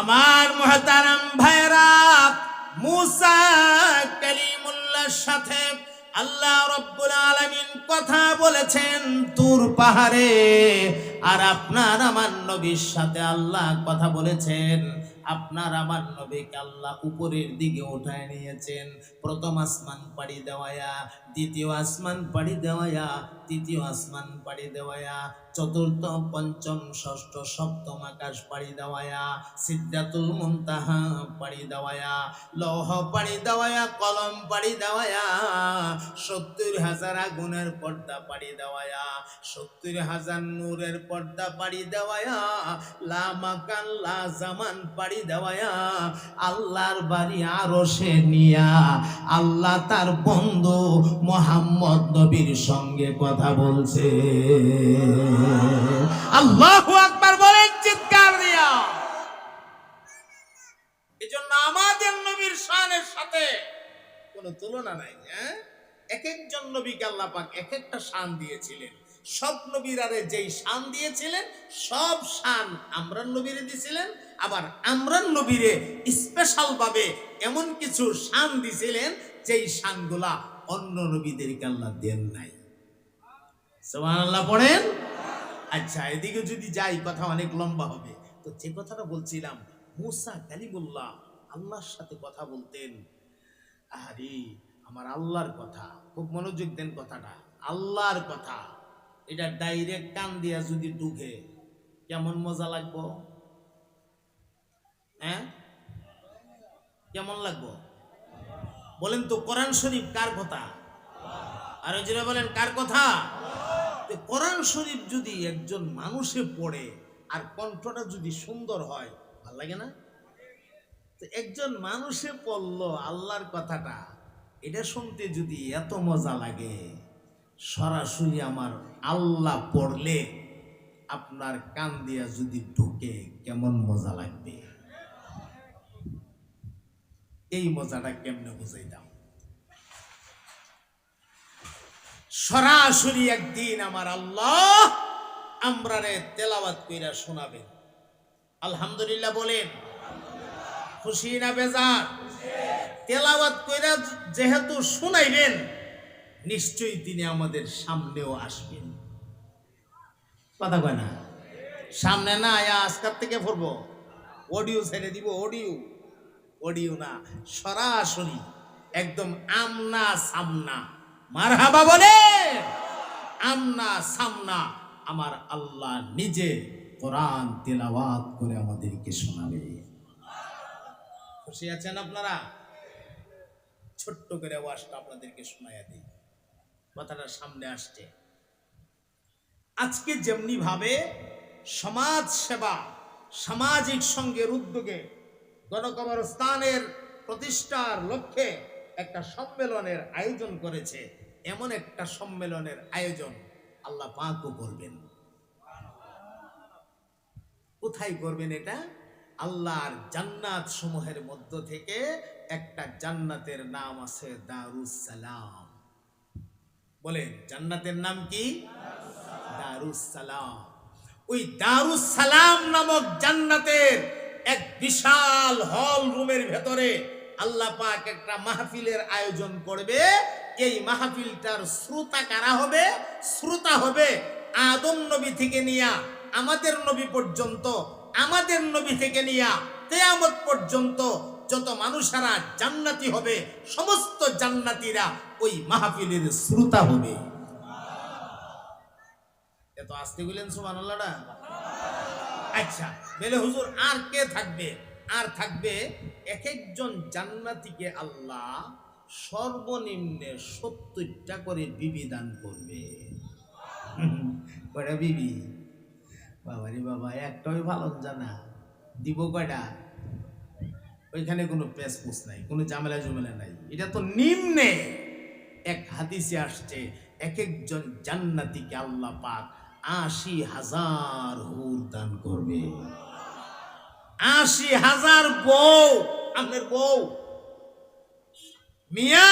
আমার মহতারাম ভাইরা মুসা কালিমুল্লাহর সাথে আল্লাহ রব্বুল আলামিন কথা বলেছেন তুর পাহাড়ে। আর আপনার আমার নবীর সাথে আল্লাহ কথা বলেছেন, আপনার আমার নবীকে আল্লাহ উপরের দিকে উঠায় নিয়েছেন। প্রথম আসমান পাড়ি দেওয়ায়া, দ্বিতীয় আসমান পাড়ি দেওয়ায়া তৃতীয় আসমান পাড়ি দেওয়ায়া, চতুর্থ, পঞ্চম, ষষ্ঠ, সপ্তম আকাশ পাড়ি দেওয়ায়া, সিদ্ধাতুল মুনতাহা পাড়ি দেওয়ায়া, লৌহ পাড়ি দেওয়ায়া, কলম পাড়ি দেওয়ায়া, সত্তর হাজার আগুনের পর্দা পাড়ি দেওয়ায়া, সত্তর হাজার নূরের পর্দা পাড়ি দেওয়ায়া, লা মাকান, লা জামান পাড়ি দেওয়ায়া, আল্লাহর বাড়ি আরও সে নিয়া, আল্লাহ তার বন্ধু মোহাম্মদ নবীর সঙ্গে কথা বলছে। আল্লাহু আকবার বলেন, চিৎকার দিয়া। এজন্য আমাদের নবীর শানের সাথে কোনো তুলনা নাই হ্যাঁ? এক একজন নবীকে আল্লাহ পাক এক একটা শান দিয়েছিলেন। সব নবীরারে যেই শান দিয়েছিলেন, সব শান আমরান নবীরে দিয়েছিলেন আবার আমরান নবীরে স্পেশাল ভাবে এমন কিছু শান দিয়েছিলেন যেই শানগুলা অন্য নবীদেরকে আল্লাহ দেন নাই। সুবহানাল্লাহ, পড়েন? আচ্ছা এদিকে যদি যাই, কথা অনেক লম্বা হবে। তো যে কথাটা বলছিলাম, মুসা কালিমুল্লাহ, আল্লাহর সাথে কথা বলতেন। আরে আমার আল্লাহর কথা, খুব মনোযোগ দেন কথাটা। আল্লাহর কথা, এটা ডাইরেক্ট কান দিয়া যদি ঢুকে, কেমন মজা লাগবো? হ্যাঁ? কেমন লাগবো? বলেন তো, কোরআন শরীফ কার কথা? আর যেটা বলেন, কার কথা? তো কোরআন শরীফ যদি একজন মানুষে পড়ে আর কণ্ঠটা যদি সুন্দর হয়, ভালো লাগে না? তো একজন মানুষে পড়ল আল্লাহর কথাটা, এটা শুনতে যদি এত মজা লাগে, সরাসরি আমার আল্লাহ পড়লে আপনার কান দিয়া যদি ঢুকে, কেমন মজা লাগবে? এই মজাটা কেমনে বুঝাইতাম? সরাসরি একদিন আমার আল্লাহ আমরারে তেলাওয়াত কইরা শোনাবেন। আলহামদুলিল্লাহ বলেন। খুশি না বেজার? তেলাওয়াত কইরা যেহেতু শুনাইবেন, নিশ্চয়ই তিনি আমাদের সামনেও আসবেন। কথা কয় না? সামনে না, আয়া আজকার থেকে পড়ব। অডিও ছেড়ে দিব, অডিও। অডিও না, সরাসরি, একদম আমনা সামনা। মারহাবা বলে। আমনা সামনা আমার আল্লাহ নিজে কোরআন তেলাওয়াত করে আমাদেরকে শোনাবে। খুশি আছেন আপনারা? ছোট্ট করে ওয়াজটা আপনাদেরকে শোনাইয়া দিই। কথাটা সামনে আসছে। আজকে যেমনি ভাবে সমাজ সেবা, সামাজিক সঙ্গের উদ্যোগে গণকবরস্থানের প্রতিষ্ঠার লক্ষ্যে একটা সম্মেলনের আয়োজন করেছে। এমন একটা সম্মেলনের আয়োজন আল্লাহ পাকও করবেন। কোথায় করবেন এটা? আল্লাহর জান্নাত সমূহের মধ্য থেকে একটা জান্নাতের নাম আছে দারুস সালাম। বলেন জান্নাতের নাম কি? দারুস সালাম। ওই দারুস সালাম নামক জান্নাতের এক বিশাল হল রুমের ভেতরে আল্লাহ পাক একটা মাহফিলের আয়োজন করবে। এই মাহফিলটার শ্রোতা কারা হবে? শ্রোতা হবে আদম নবী থেকে নিয়া, আমাদের নবী পর্যন্ত, আমাদের নবী থেকে নিয়া তেয়ামত পর্যন্ত যত মানুষেরা জান্নাতি হবে, সমস্ত জান্নাতীরা ওই মাহফিলের শ্রোতা হবে। এত আসতে বললেন সুমান আল্লাহটা আচ্ছা বেলে হুজুর আর কে থাকবে? আর থাকবে এক একজন জান্নাতিকে আল্লাহ সর্বনিম্নে সত্তরটা করে বিবি দান করবে। কয়টা বিবি? বাবারে বাবা একটাই ভালো জানা। দিব কয়টা? ওইখানে কোনো পেস পুস নাই, কোনো ঝামেলা জমেলা নাই। এটা তো নিম্নে এক হাদিসে আসছে এক একজন জান্নাতিকে আল্লাহ পাক আশি হাজার হুর দান করবে। আশি হাজার বউ আপনার বউ। মিয়া,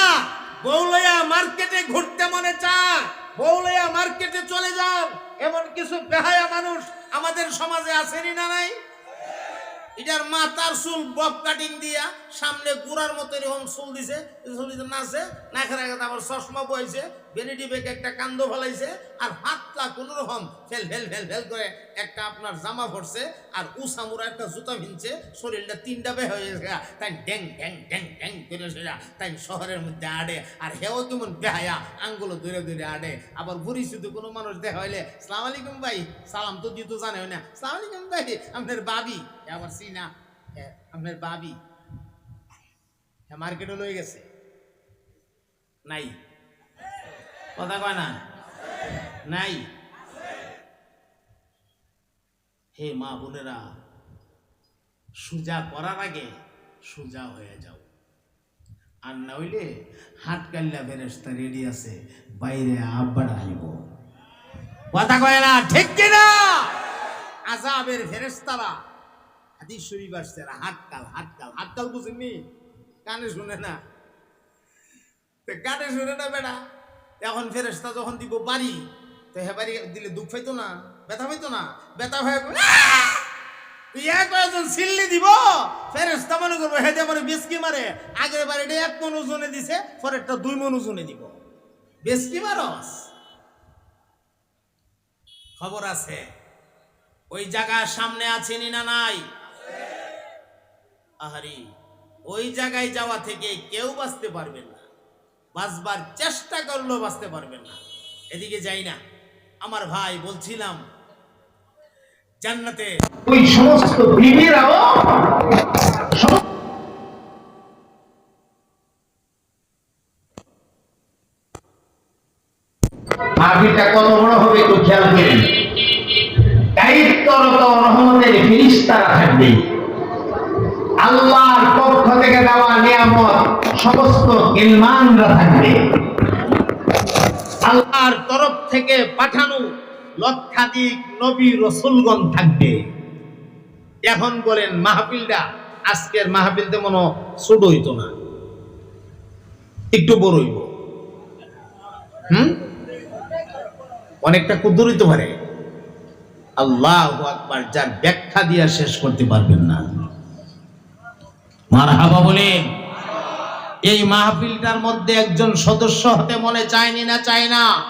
বউ লইয়া মার্কেটে ঘুরতে মনে চায়। বউ লইয়া মার্কেটে চলে যাও। এমন কিছু বেহায়া মানুষ আমাদের সমাজে আসেনি না নাই? এটার মাথার চুল বব কাটিং দিয়া সামনে গুড়ার মতো এরকম চুল দিছে চুল দিছে নাচে নাকের আগে আবার চশমা বইছে ভ্যানিটি ব্যাগ একটা কান্দ ফেলাইছে, আর হাতটা কোন রকম ফেল ফেল ফেল ফেল করে একটা আপনার জামা পড়ছে আর উসামুরা একটা জুতা ভিনছে, শরীরটা তিনটা বে হয়ে গেছে তাই ড্যাং ড্যাং ড্যাং ড্যাং করে সেটা তাই শহরের মধ্যে আড়ে। আর হেও কেমন বেহায়া, আঙ্গুলো ধরে ধরে আড়ে। আবার শুধু কোনো মানুষ দেখা হইলে, সালাম আলাইকুম ভাই। সালাম তো দিতে জানে না। সালাম আলাইকুম ভাই, আপনার বাবি? আবার সিনা। আপনার বাবি? হ্যাঁ মার্কেটে লয়ে গেছে। নাই। কথা কয় না? নাই। হে মা বোনেরা, সুজা করার আগে সুজা হয়ে যাও। আর না হইলে হাট কাল্লা বেরেস্তা রেডি আছে, বাইরে আব্বার আইব। কথা কয় না, ঠিক কিনা আজাবের ফেরেস্তারা হাদিস শরীফ আসছে হাটকাল হাটকাল হাটকাল বুঝেননি কানে শুনে না। কানে শুনে না বেটা এখন ফেরেস্তা যখন দিব বাড়ি, তো হে বাড়ি দিলে দুঃখ পাইতো না? ব্যথা হইতো না? ব্যথা হয়ে ইয়া কয়েকজন সিল্লি দিব ফেরেস্তা মনে করব মারে, আগের এক দিছে দুই দিব। খবর আছে। ওই সামনে আছেনি না নাই? আহারি, ওই জায়গায় যাওয়া থেকে কেউ বাঁচতে পারবেন না। বাঁচবার চেষ্টা করলেও বাঁচতে পারবেন না। এদিকে যাই না। আমার ভাই বলছিলাম জান্নাতে। ওই সমস্ত বিবিরাও মাহফিলটা কত বড় হবে একটু খেয়াল করেন। দায়িত্বরত রহমতের ফিরিস্তারা থাকবে। আল্লাহর পক্ষ থেকে দেওয়া নিয়ামত, সমস্ত গিলমানরা থাকবে। আল্লাহর তরফ থেকে পাঠানো লক্ষাধিক নবী রসুলগণ থাকবে। এখন বলেন, মাহফিলটা, আজকের মাহফিলতে মনে ছোট হইতো না। একটু বড় হইব। হুম? অনেকটা ক্ষুদ্র হইতে পারে। আল্লাহ আকবার, যার ব্যাখ্যা দিয়া শেষ করতে পারবেন না। মার হাবা বলেন, এই মাহফিলটার মধ্যে একজন সদস্য হতে মনে চায়নি না চায় না?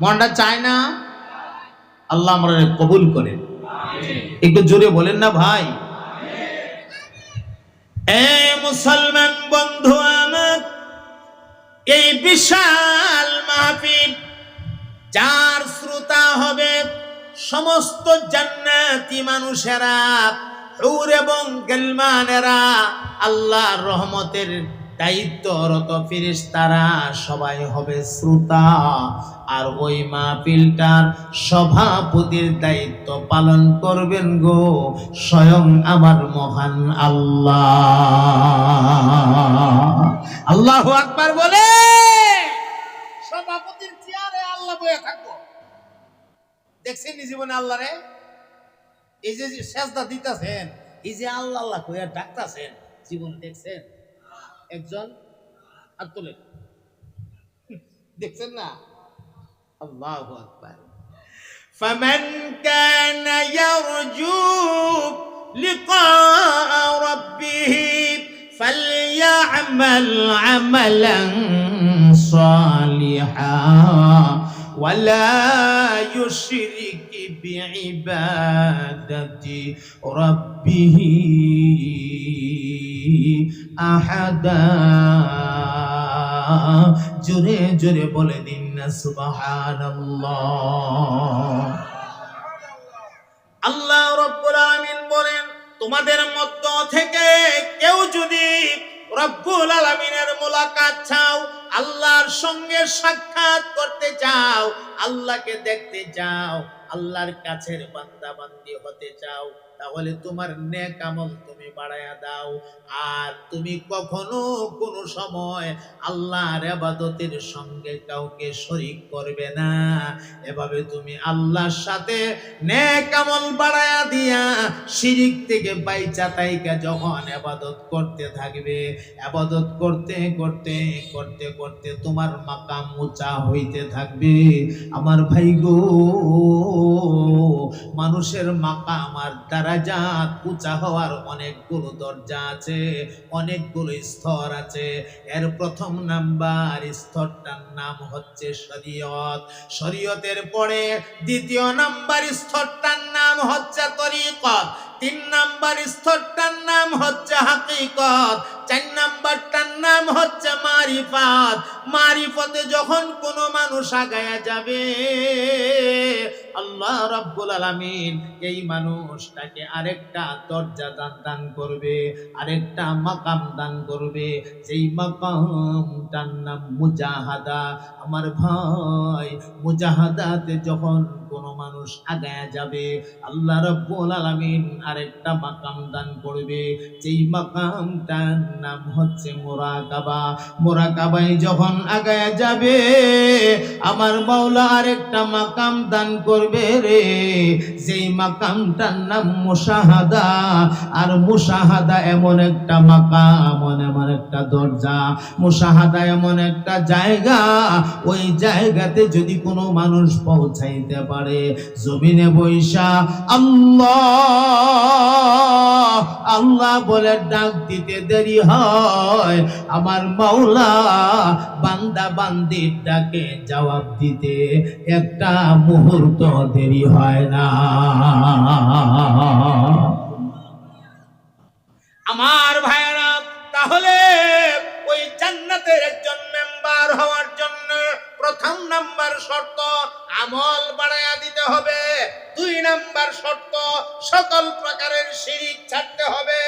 মনটা চায় না? আল্লাহ আমরা কবুল করেন। একটু জোরে বলেন না ভাই। মুসলমান বন্ধু আমার, এই বিশাল মাহফিল, যার শ্রোতা হবে সমস্ত জান্নাতি মানুষেরা এবং গেলমানেরা, আল্লাহর রহমতের দায়িত্বরত ফিরিস্তারা সবাই হবে শ্রোতা। আর ওই মাহফিলটার সভাপতির দায়িত্ব পালন করবেন গো স্বয়ং আমার মহান আল্লাহ। আল্লাহ আকবার বলে। সভাপতির চেয়ারে আল্লাহ বয়ে থাকব। দেখছেন জীবনে আল্লাহ রে? এই যে সেজদা দিতেছেন, এই যে আল্লাহ আল্লাহ কইয়া ডাকতাছেন, জীবন দেখছেন? একজন আর তোলেন দেখছেন না আল্লাহ আকবার فمن كان يرجو لقاء ربه فليعمل عملا صالحا ولا يشرك بعبادة ربه আহাদা। জোরে জোরে বলে দিন না আল্লাহ রব্বুল আলামিন বলেন, তোমাদের মধ্য থেকে কেউ যদি রব্বুল আলামিনের মোলাকাত চাও, আল্লাহর সঙ্গে সাক্ষাৎ করতে চাও, আল্লাহকে দেখতে চাও, আল্লাহর কাছের বান্দা বান্দি হতে চাও তাহলে তোমার নেক আমল তুমি বাড়ায়া দাও। আর তুমি কখনো কোনো সময় আল্লাহর আবাদতের সঙ্গে কাউকে শরিক করবে না। এভাবে তুমি আল্লাহর সাথে নেক আমল বাড়ায়া দিয়া শিরিক থেকে বাইচা তাইকা যখন আবাদত করতে থাকবে আবাদত করতে করতে করতে করতে তোমার মাকাম উঁচা হইতে থাকবে। আমার ভাই গো, মানুষের মাকাম আর দ্বারা দারাজাত উঁচা হওয়ার অনেকগুলো দরজা আছে, অনেকগুলো স্তর আছে। এর প্রথম নাম্বার স্তরটার নাম হচ্ছে শরীয়ত। শরীয়তের পরে দ্বিতীয় নাম্বার স্তরটার নাম হচ্ছে তরিকত। তিন নাম্বার স্তরটার নাম হচ্ছে হাকিকত, চার নাম্বারটার নাম হচ্ছে মারিফাত। মারিফতে যখন কোনো মানুষ আগায়া যাবে, আল্লাহ রাব্বুল আলামিন এই মানুষটাকে আরেকটা দরজা দান দান করবে, আরেকটা মাকাম দান করবে। যেই মাকামটার নাম মুজাহাদা। আমার ভাই মুজাহাদাতে যখন কোনো মানুষ আগায়া যাবে, আল্লাহ রাব্বুল আলামিন আরেকটা মাকাম দান করবে। যেই মাকামটার নাম হচ্ছে মোরাকাবা। মোরাকাবায় যখন আগায়া যাবে, আমার মাওলা আরেকটা মাকাম দান করবে রে। যেই মাকামটার নাম মুশাহাদা, আর মুশাহাদা এমন একটা মাকাম, এমন একটা দরজা। মুশাহাদা এমন একটা জায়গা, ওই জায়গাতে যদি কোনো মানুষ পৌঁছাইতে পারে জমিনে বৈশা আল্লাহ আল্লাহ বলে ডাক দিতে দেরি হয়। আমার মাওলা বান্দা বান্দির ডাকে জবাব দিতে, একটা মুহূর্ত দেরি হয় না। আমার ভাইয়েরা, তাহলে ওই জান্নাতের একজন মেম্বার হওয়ার প্রথম নাম্বার শর্ত, আমল বাড়াইয়া দিতে হবে। দুই নাম্বার শর্ত, সকল প্রকারের সিঁড়ি ছাড়তে হবে।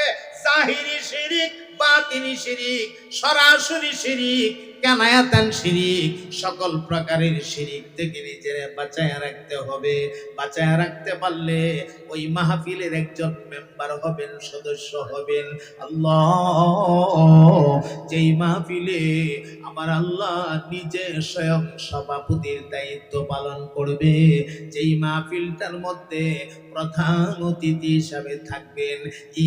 জাহিরি শিরিক, বাতিনি শিরিক, সরাসরি শিরিক, কানায়াতান শিরিক, সকল প্রকারের শিরিক থেকে নিজের বাঁচায় রাখতে হবে। বাঁচায় রাখতে পারলে ওই মাহফিলের একজন মেম্বার হবেন, সদস্য হবেন। আল্লাহ, যেই মাহফিলে আমার আল্লাহ নিজে স্বয়ং সভাপতির দায়িত্ব পালন করবে, যেই মাহফিলটার মধ্যে প্রধান অতিথি হিসাবে থাকবেন,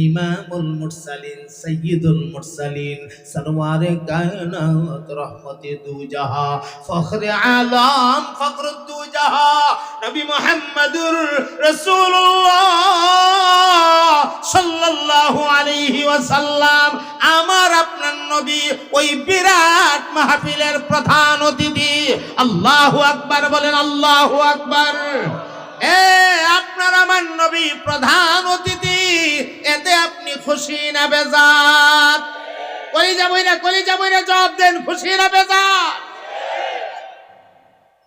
ইমামুল মুরসালিন সৈয়দুল মুরসালিন, সরওয়ারে কায়নাত রহমতে দুজাহা, ফখরে আলম, ফখর দুজাহা, নবী মুহাম্মদুর রাসূলুল্লাহ সাল্লাল্লাহু আলাইহি ওয়াসাল্লাম, আমার আপনার নবী ওই বিরাট মাহফিলের প্রধান অতিথি। আল্লাহু আকবার বলেন, আল্লাহু আকবার। এ আপনার আমার নবী প্রধান অতিথি এতে আপনি খুশি না বেজাত কলি যাবই না কলি যাবই না জবাব দেন, খুশি না বেজাত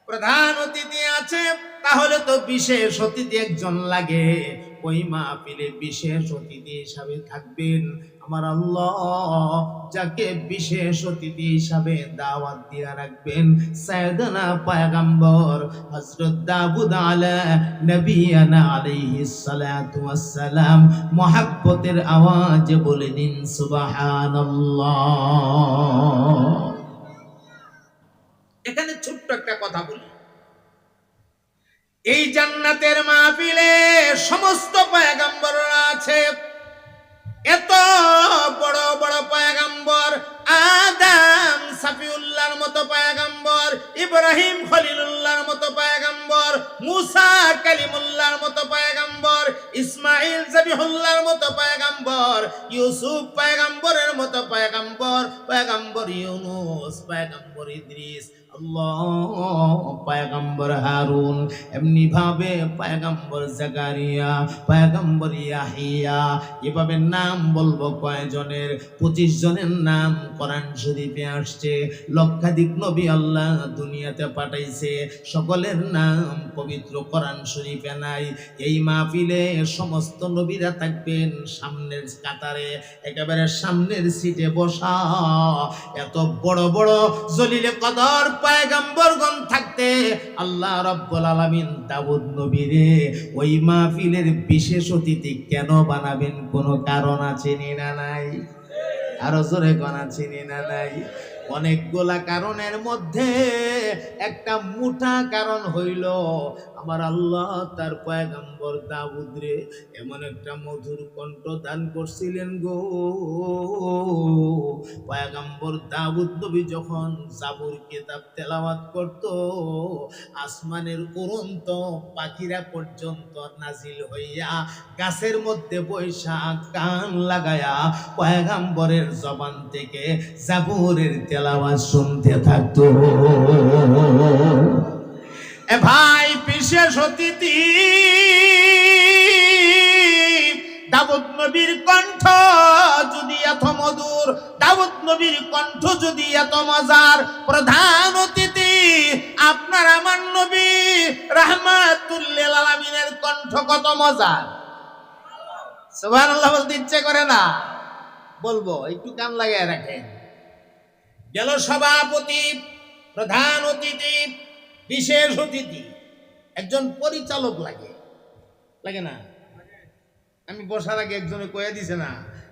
প্রধান অতিথি আছে, তাহলে তো বিশেষ অতিথি একজন লাগে। ওই মাহফিলে বিশেষ অতিথি হিসাবে থাকবেন। আমার আল্লাহ যাকে বিশেষ অতিথি হিসাবে দাওয়াত দিয়া রাখবেন, সাইয়েদনা পয়গম্বর হযরত দাউদ আলা নবিয়ানা আলাইহিস সালাতু ওয়াস সালাম মহব্বতের আওয়াজে বলে দিন, সুবহানাল্লাহ। এখানে ছোট্ট একটা কথা বলি। এই জান্নাতের মাহফিলে সমস্ত পয়গাম্বররা আছে। এত বড় বড় পয়গাম্বর আদম সাফিউল্লাহর মতো পয়গাম্বর, ইব্রাহিম খলিলুল্লাহর মতো পয়গাম্বর, মুসা কালিমুল্লাহর মতো পয়গাম্বর ইসমাইল জাবিহুল্লাহর মতো পয়গাম্বর, ইউসুফ পয়গাম্বরের মতো পয়গাম্বর পয়গাম্বর ইউনুস, পয়গাম্বর ইদ্রিস হারুন। ইয়াহিয়া। এভাবে নাম বলব পঁচিশ জনের নাম শরীফে আসছে। লক্ষাধিক নবী আল্লাহ দুনিয়াতে পাঠাইছে। সকলের নাম পবিত্র কোরআন শরীফে নাই। এই মাহফিলে সমস্ত নবীরা থাকবেন সামনের কাতারে, একেবারে সামনের সিটে বসা। এত বড় বড় জলিলে কদর পয়গম্বরগণ থাকতে আল্লাহ রব্বুল নবীরে ওই মাহফিলের বিশেষ অতিথি কেন বানাবেন কোনো কারণ আছে নি নাই? আরও জোরে চিনি না নাই? অনেকগুলা কারণের মধ্যে একটা মোটা কারণ হইল আমার আল্লাহ তার পয়গম্বর দাউদ রে, এমন একটা মধুর কণ্ঠ দান করছিলেন গো। পয়গম্বর দাউদ নবী যখন জাবুর কিতাব তেলাওয়াত করত, আসমানের উড়ন্ত পাখিরা পর্যন্ত নাজিল হইয়া গাছের মধ্যে বৈশাখ কান লাগায়া পয়গাম্বরের জবান থেকে জাবুরের তেলাওয়াত শুনতে থাকতো। এ ভাই বিশেষ অতিথি। দাউদ নবীর কণ্ঠ যদি এত মধুর, দাউদ নবীর কণ্ঠ যদি এত মজার, প্রধান অতিথি আপনার আমার নবী রাহমাতুল্লিল আলামিনের কণ্ঠ কত মজার? সুবহানাল্লাহ বলতে ইচ্ছে করে না। বলব, একটু কান লাগায় রাখেন। গেল সভাপতি, প্রধান অতিথি, বিশেষ অতিথি। একজন পরিচালক লাগে। লাগে না? আমি বসার আগে একজনে কয়ে দিছে না,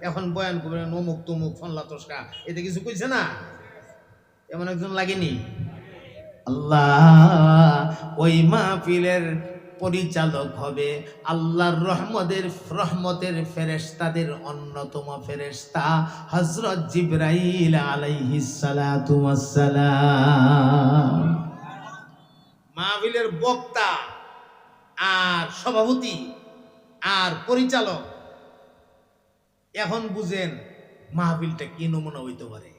এখন বয়ান করবে নমুক তমুক ফল্লা তসকা এতে কিছু কইছে না? এমন একজন লাগেনি? আল্লাহ, ওই মাহফিলের পরিচালক হবে আল্লাহর রহমতের রহমতের ফেরেশতাদের অন্যতম ফেরেশতা হযরত জিবরাইল আলাইহিস সালাম। মাহফিলের বক্তা আর সভাপতি আর পরিচালক। এখন বুঝেন মাহফিলটা কি নমুনা হইতে পারে।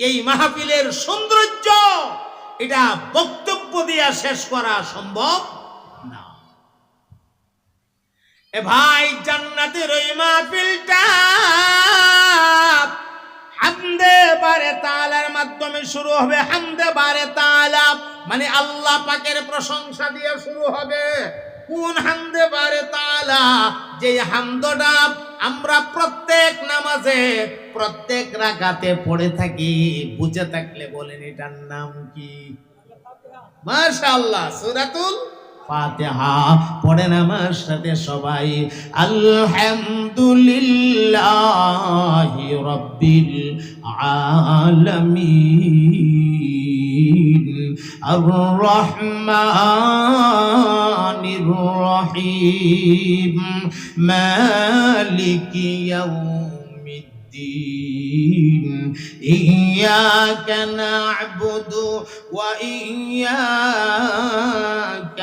এই মাহফিলের সৌন্দর্য এটা বক্তব্য দিয়া শেষ করা সম্ভব না। এ ভাই জান্নাতের ওই মাহফিলটা হামদে বারে তালার মাধ্যমে শুরু হবে, হামদে বারে তালা। মানে আল্লাহ পাকের প্রশংসা দিয়ে শুরু হবে। কোন হামদে বারে তালা? যে হামদটা আমরা প্রত্যেক নামাজে, প্রত্যেক রাগাতে পড়ে থাকি, বুঝে থাকলে বলেন এটার নাম কি? মাশাআল্লাহ, সূরাতুল ফাতিহা পড়েন আমার সাথে সবাই আলহামদুলিল্লাহি রাব্বিল আলামিন আর রহমানির রহিম মালিকি ইয়াউমিদ্দিন إياك نعبد وإياك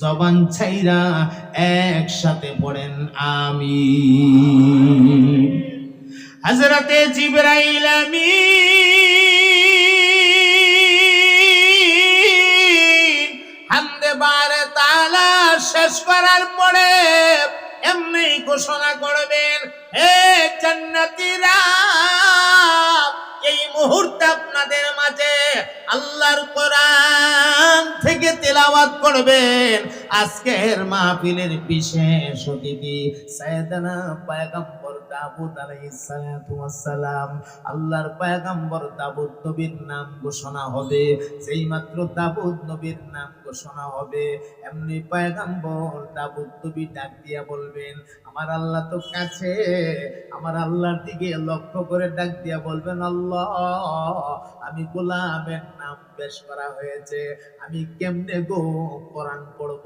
জবান ছাইরা একসাথে পড়েন আমি। হজরতে জিবরাইল বারে তালা শেষ করার পরে এমনি ঘোষণা করবেন এই মুহূর্তে আপনাদের আল্লাহর কোরআন থেকে তেলাওয়াত করবেন। আজকের মাহফিলের বিশেষ অতিথি সাইয়েদানা পয়গম্বর দাউদ আলাইহিস সালাতু ওয়াস সালাম। আল্লাহর পয়গম্বর দাউদ নবীর নাম ঘোষণা হবে, যেই মাত্র দাউদ নবীর নাম ঘোষণা হবে, এমনি পয়গম্বর দাউদ নবী ডাক দিয়া বলবেন, আমার আল্লাহ তো কাছে, আমার আল্লাহর দিকে লক্ষ্য করে ডাক দিয়া বলবেন, আল্লাহ, আমি গোলামের নাম পেশ করা হয়েছে, আমি কেমনে গো কোরআন পড়ব?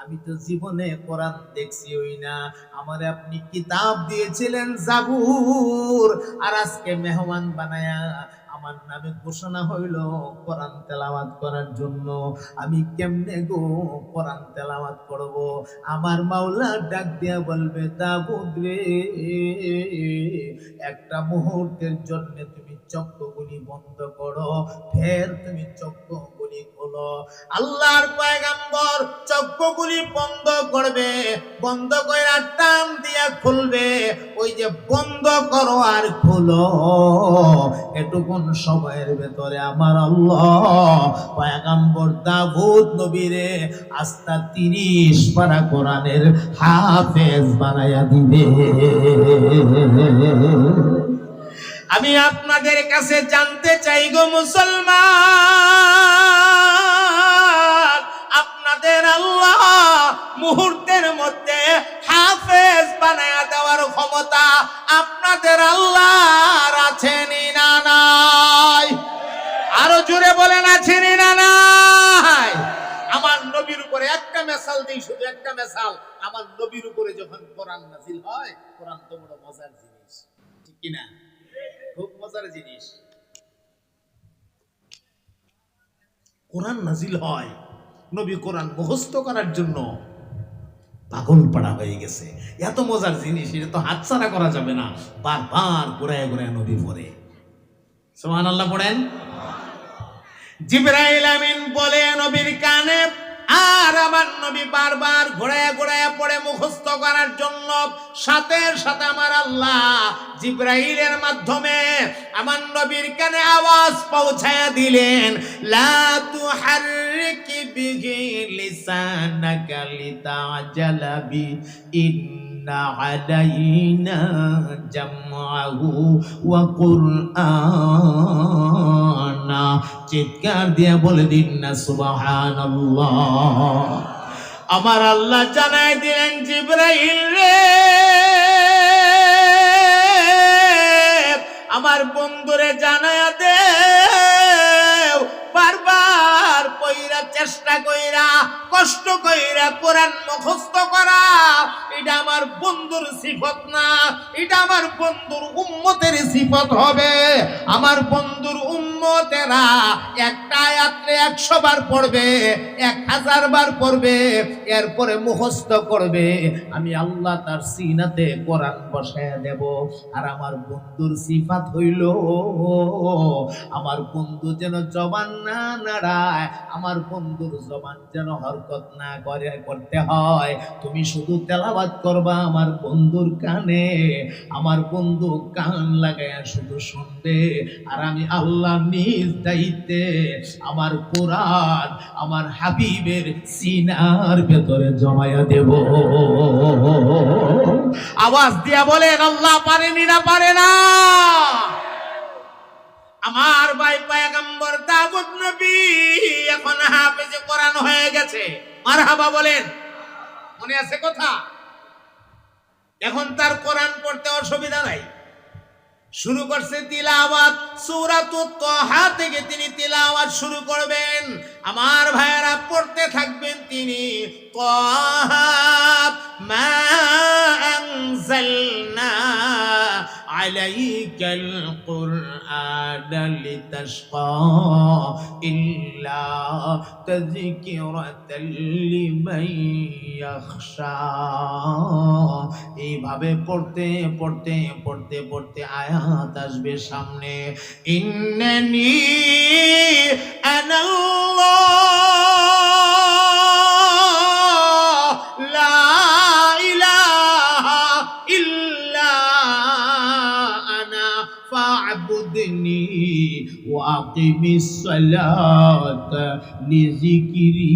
আমি তো জীবনে কোরআন দেখছি ওই না। আমার আপনি কিতাব দিয়েছিলেন জাবুর, আর আজকে মেহমান বানায়া আমার নামে ঘোষণা হইল কোরআন তেলাওয়াত করার জন্য। আমি কেমনে গো কোরআন তেলাওয়াত করব? আমার মাওলা ডাক দিয়া বলবে দাবুদ রে, একটা মুহূর্তের জন্য তুমি চক্ষুগুলি বন্ধ করো, ফের তুমি চক্ষুগুলি খোলো। আল্লাহর পয়গাম্বর চক্ষুগুলি বন্ধ করবে, বন্ধ করে টান দিয়া খুলবে। ওই যে বন্ধ করো আর খোলো। এটুকুন সময়ের ভেতরে, আমার আল্লাহ, পয়গাম্বর দাউদ নবীরে আস্তা তিরিশ পারা কোরআনের হাফেজ বানায়া দিবে। আমি আপনাদের কাছে জানতে চাই গো মুসলমান। আপনাদের আল্লাহ মুহূর্তের মধ্যে হাফেজ বানায়া দেওয়ার ক্ষমতা আপনাদের আল্লাহর আছেনি না নাই? আরও জোরে বলেন আছেনি না নাই? আমার নবীর উপরে একটা মেসাল দিই শুধু একটা মেসাল আমার নবীর উপরে যখন কোরআন নাজিল হয়, কোরআন তো বড় মজার জিনিস। ঠিক কিনা খুব মজার জিনিস। কোরআন নাজিল হয় নবী কোরআন মুখস্থ করার জন্য পাগল পাড়া হয়ে গেছে। এত মজার জিনিস, এটা তো হাতছাড়া করা যাবে না। বারবার ঘুরায় ঘুরায় নবী পড়ে। সোহান আল্লাহ পড়েন? জিব্রাইল আমিন বলে নবীর কানে আর আমার নবী বারবার ঘোরায় ঘোরায় পড়ে মুখস্থ করার জন্য। সাথে সাথে আমার আল্লাহ জিব্রাইলের মাধ্যমে আমার নবীর কানে আওয়াজ পৌঁছায় দিলেন। লা তুহাররিকি বিহি লিসানাকা লিতাজালা বি আলাইনা জামআহু ওয়া কুরআনা চিৎকার দিয়ে বলে দিন না, সুবহানাল্লাহ। আমার আল্লাহ জানাই দিলেন, জিব্রাইল রে। আমার বন্ধুরে জানায়া দে। চেষ্টা কইরা, কষ্ট কইরা কোরআন মুখস্থ করা, এটা আমার বন্ধুর সিফত না, এটা আমার বন্ধুর উম্মতের সিফত হবে। আমার বন্ধুর উম্মতেরা একটা আয়াত্রে একশো বার পড়বে, এক হাজার বার পড়বে, এরপরে মুখস্থ করবে, আমি আল্লাহ তার সিনাতে কোরআন বসায় দেব। আর আমার বন্ধুর সিফাত হইল, আমার বন্ধু যেন জবান না নাড়ায়, আমার বন্ধুর জবান যেন হরকত না করে, করতে হয়। তুমি শুধু তেলাবাদ করবা আমার বন্ধুর কানে, আমার বন্ধু কান লাগায় শুধু শুনবে। আর আমি আল্লাহ নিজ দায়িত্বে আমার কোরআন, আমার হাবিবের সিনার ভেতরে জমায়া দেব। আওয়াজ দিয়া বলেন, আল্লাহ পারেনি না, পারে না। আমার ভাই পায়গাম্বর দাউদ নবী এখন হাফেজে কোরআন হয়ে গেছে। মারহাবা বলেন। মনে আছে কথা? এখন তার কোরআন পড়তে অসুবিধা নাই। শুরু করছে তিলাওয়াত। তাহা থেকে তিনি তিলাওয়াত শুরু করবেন। আমার ভাইয়েরা পড়তে থাকবেন তিনি। তাহা মা আনজালনা আলাইকাল কুরআন লিতাশকা ইল্লা তাযকিরাতাল লিমান ইয়াখশা এইভাবে পড়তে পড়তে পড়তে পড়তে আয়াত আসবে সামনে। ইন্নানি আনাল্লাহ ওয়া الصلاة لذكري.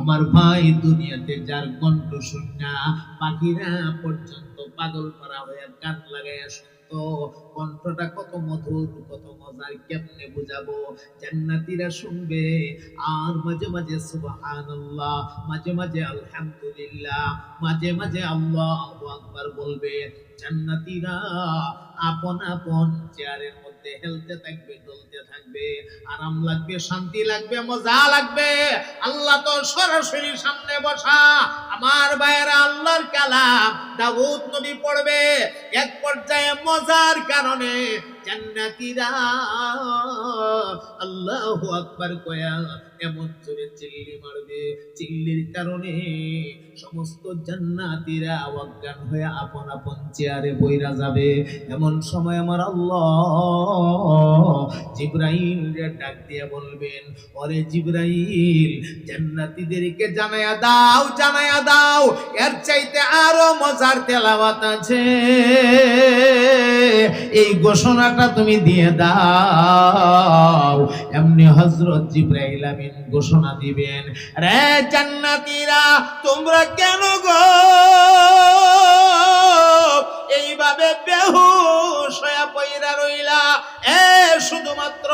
আমার ভাই দুনিয়াতে যার কণ্ঠ শুননা পাখিরা পর্যন্ত পাগল করা হয়ে কান লাগাইয়া কণ্ঠটা কত মধুর, কত মজার, কেমনে বুঝাবো? জান্নাতিরা শুনবে। আর মাঝে মাঝে সুবহানাল্লাহ, মাঝে মাঝে আলহামদুলিল্লাহ, মাঝে মাঝে আল্লাহু আকবার বলবে, জান্নাতিরা, আপন আপন চেয়ারের মধ্যে হেলতে থাকবে দলতে থাকবে, আরাম লাগবে, শান্তি লাগবে, মজা লাগবে। আল্লাহ তো সরাসরি সামনে বসা। আমার ভাইয়েরা, আল্লাহর কালাম। দাউদ নবী পড়বে, এক পর্যায়ে মজার কারণে জান্নাতীরা আল্লাহু আকবার কয়া এমন জোরে চিল্লি মারবে। চিল্লির কারণে সমস্ত জান্নাতীরা অজ্ঞান হয়ে আপন আপন চেয়ারে বইরা যাবে। এমন সময় আমার আল্লাহ জিব্রাইল ডাক দিয়ে বলবেন, ওরে জিব্রাইল, জান্নাতীদেরকে জানায়া দাও জানায়া দাও, এর চাইতে আরও মজার তেলাওয়াত আছে। এই ঘোষণাটা তুমি দিয়ে দাও। এমনি হযরত জিব্রাইল আমিন ঘোষণা দিবেন রে জান্নাতীরা তোমরা কেন গো? এইভাবে বেহুশ হয়ে পইরা রইলা। এ, শুধুমাত্র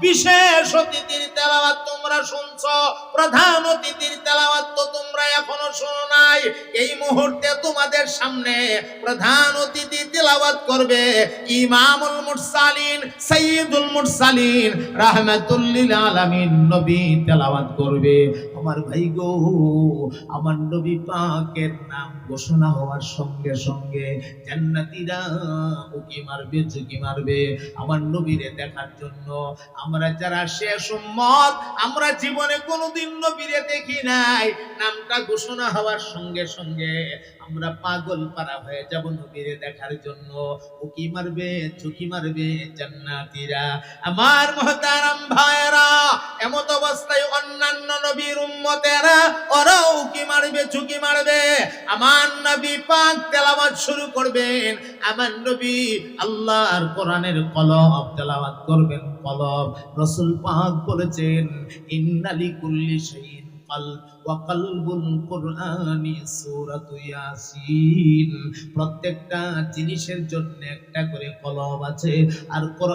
বিশেষ অতিথির তেলাওয়াত তোমরা শুনছো, প্রধান অতিথির তেলাওয়াত তো তোমরা এখনও শোনো নাই। এই মুহূর্তে তোমাদের সামনে প্রধান অতিথি তেলাওয়াত করবে ইমামুল মুরসালিন, সাইয়্যিদুল মুরসালিন, রাহমাতুল লিল আলামিন নবী তেলাওয়াত করবে। আমার ভাই গো, আমার নবী পাকের নাম ঘোষণা হওয়ার সঙ্গে সঙ্গে জান্নাতীরা উকি মারবে, ঝুঁকি মারবে। আমার নবীরে দেখার জন্য আমরা যারা শেষ উম্মত, আমরা জীবনে কোনোদিন নবীরে দেখি নাই। নামটা ঘোষণা হওয়ার সঙ্গে সঙ্গে আমরা পাগল পারা হয়ে যাব নবীরে দেখার জন্য। উকি মারবে ঝুঁকি মারবে জান্নাতীরা। আমার মহতারাম ভাইরা এমত অবস্থায় অন্যান্য নবীর উম্মতেরা, ওরাও উকি মারবে ঝুঁকি মারবে। আমার নবী পাক তেলাওয়াত শুরু করবেন। আমার নবী আল্লাহর কোরআনের কলম তেলাওয়াত করবেন। কলম রসুল পাক বলেছেন, ইন্নালি কুল্লি শাইইন কলব ওয়াকালবুল কুরআনি সূরাতু ইয়াসিন। প্রত্যেকটা জিনিসের জন্য একটা করে কলম আছে আর কোরআন